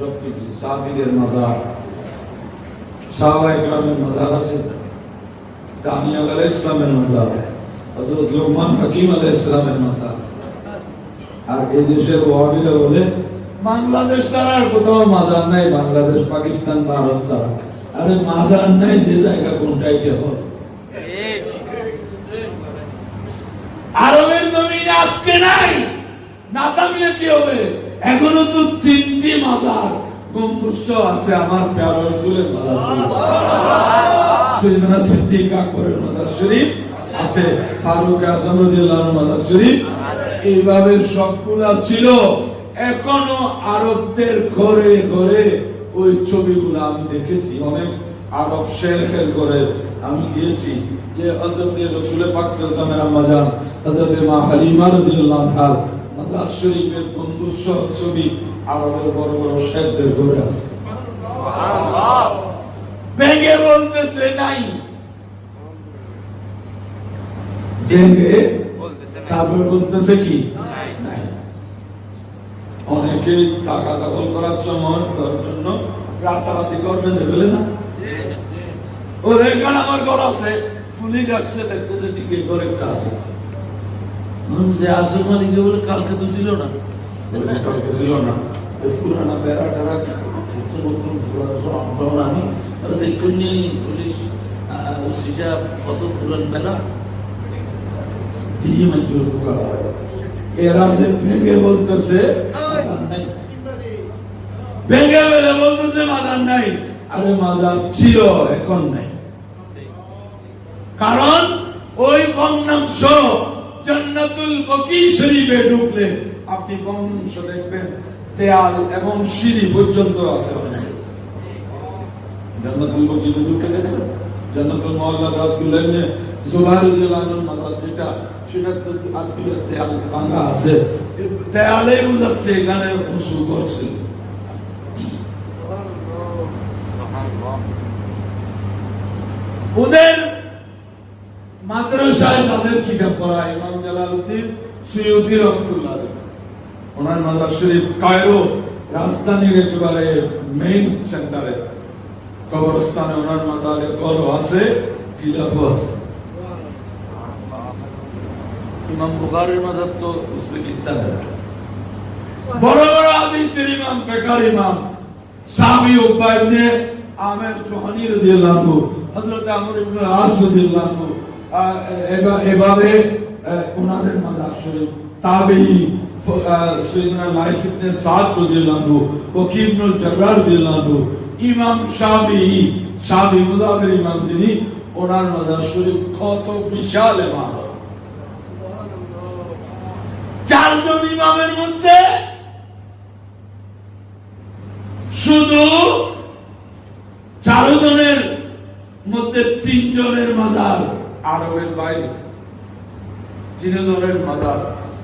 সবকিছু সাহাবিদের মাজার সাহাবা ইকরামের মাজার আছে। দানিয়াল আলাইহিস ইসলামের মাজার, হযরত লোকমান হাকিম আলাইহিস ইসলামের মাজার। আর এই দেশের ওয়াহাবিরা বলে, বাংলাদেশ ছাড়া আর কোথাও মাজার নাই, বাংলাদেশ, পাকিস্তান, ভারত ছাড়া। আরে মাজার নাই, যে জায়গা কোনটা এটা আরবের জমিনে আজকে নাই। না থাকলে কি হবে? এখনও তো তিনটি মাজার গম্বুজ আছে আমার প্যার রসুলের মাজার সিদ্দিক আকবরের মাজার শরীফ আছে, ফারুক আজম মাজার শরীফ। এইভাবে সবগুলা ছিল। এখনও আরবদের ঘরে ঘরে ওই ছবিগুলো আমি দেখেছি। অনেক আরব শেখের ঘরে আমি গিয়েছি যে হযরতে রাসূল পাক মা হালিমা মাজার শরীফের ছবি আরবের বড় বড় শেখদের ঘরে আছে। ভেঙে বলতেছে নাই। ভেঙে তারপর বলতেছে কি? অনেকে টাকা দখল করার সময় তার জন্য রাতারাতি করবে দেখলে না? ওর এখানে আমার ঘর আছে। পুলিশ আসছে দেখতে যে ঠিক এই ঘরে একটা আছে। যে আছে মালিকে বলে কালকে তো ছিল না। কালকে ছিল না। পুরানা বেড়া টেরা নতুন পুরানো সব আমরাও আমি। দেখুন পুলিশ ওসি সাহেব কত পুরান বেড়া। দিয়ে মাত্র এরা যে ভেঙে বলতেছে ভেঙে বেড়ে বলতেছে মাজার নাই। আরে মাজার ছিল এখন নাই। কারণ ওই ভগ্নাংশ জান্নাতুল বকি শরীফে ঢুকলে আপনি ভগ্নাংশ দেখবেন? দেয়াল এবং সিঁড়ি পর্যন্ত আছে। জান্নাতুল বকিতে ঢুকে দেখবেন? জান্নাতুল মহল্লা রাতগুলো জোবাইর রাদিয়াল্লাহু আনহুর মাজার যেটা সেটা তো আত্মীয় দেয়াল ভাঙা আছে। দেয়ালে বুঝাচ্ছে, এখানে উঁচু করছে। ওদের মাদ্রাসায় যাদের কিতাব পড়া ইমাম জালালউদ্দিন সুয়ুতি রহমতুল্লাহ ওনার মাজার শরীফ কায়রো রাজধানীর একেবারে মেইন সেন্টারে কবরস্থানে ওনার মাজারে গর্ব আছে গিলাফও আছে। ইমাম বুখারীর মাজার তো উজবেকিস্তানে। বড় বড় হাদিসের ইমাম, বেকার ইমাম উকবা ইবনে আমির জোহানি রাদিয়াল্লাহু হযরত আমর ইবনে আস রাদিয়াল্লাহু এভাবে ওনাদের তাবেঈ ফ- আহ, সৈয়দনা লাইস ইবনে সাদ রাদিয়াল্লাহু আনহু রাদিয়াল্লাহু আনহু ইমাম শাফিঈ শাফি মুজাহির ইমাম যিনি ওনার মাজার শরীফ কত বিশাল ইমারত চারজন ইমামের মধ্যে শুধু চারো জনের মধ্যে তিনজনের মাজার। আরবের বাইরে। তিনজনের মাজার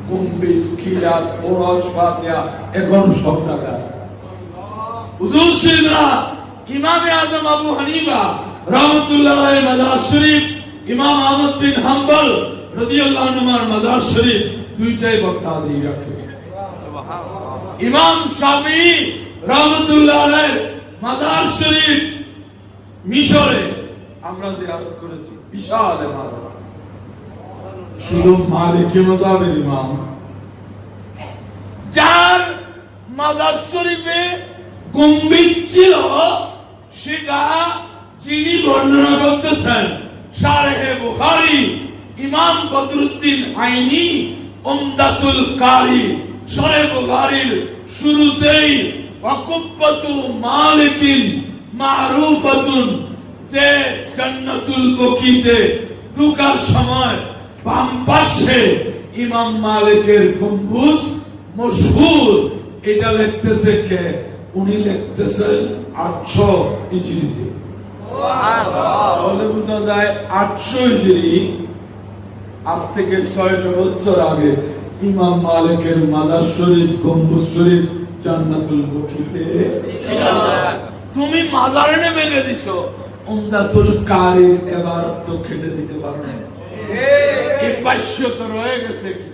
গম্বিস খিলাত ওরস, ফাতিয়া, এখন সব জায়গায় হুজুর সিদরা ইমামে আজম আবু রহমতুল্লাহ মাজার শরীফ, ইমাম আহমদ বিন হাম্বল রাদিয়াল্লাহু আনহুর মাজার শরীফ দুইটাই বক্তাদি রাখে। ইমাম শাফি, রহমতুল্লাহ মাজার শরীফ মিশরে আমরা জিয়ারত করেছি। বিশাল শুধু মালিকি মাযহাবের ইমাম। যার মাজার শরীফে গম্ভীর ছিল, সেটা যিনি বর্ণনা করতেছেন, শারহে বুখারী, ইমাম বদরুদ্দিন আইনি উমদাতুল কারি শরে বুখারীর শুরুতেই ওয়াকুব্বাতু মালিকিন মারুফাতুন যে জান্নাতুল বকিতে ঢুকার সময় বাম পাশে ইমাম মালিকের গম্বুজ মশহুর। এটা লিখতেছে কে? উনি লিখতেছেন আটশো ইজরিতে তাহলে বোঝা যায় আটশো ইজরি আজ থেকে ছয়শো বছর আগে ইমাম মালিকের মাজার শরীফ গম্বুজ শরীফ জান্নাতুল বকিতে। তুমি মাজারে ভেঙে দিছো উমদাতুল কারির এবার তো খেটে দিতে পারো না। এই বাস্য তো রয়ে গেছে কি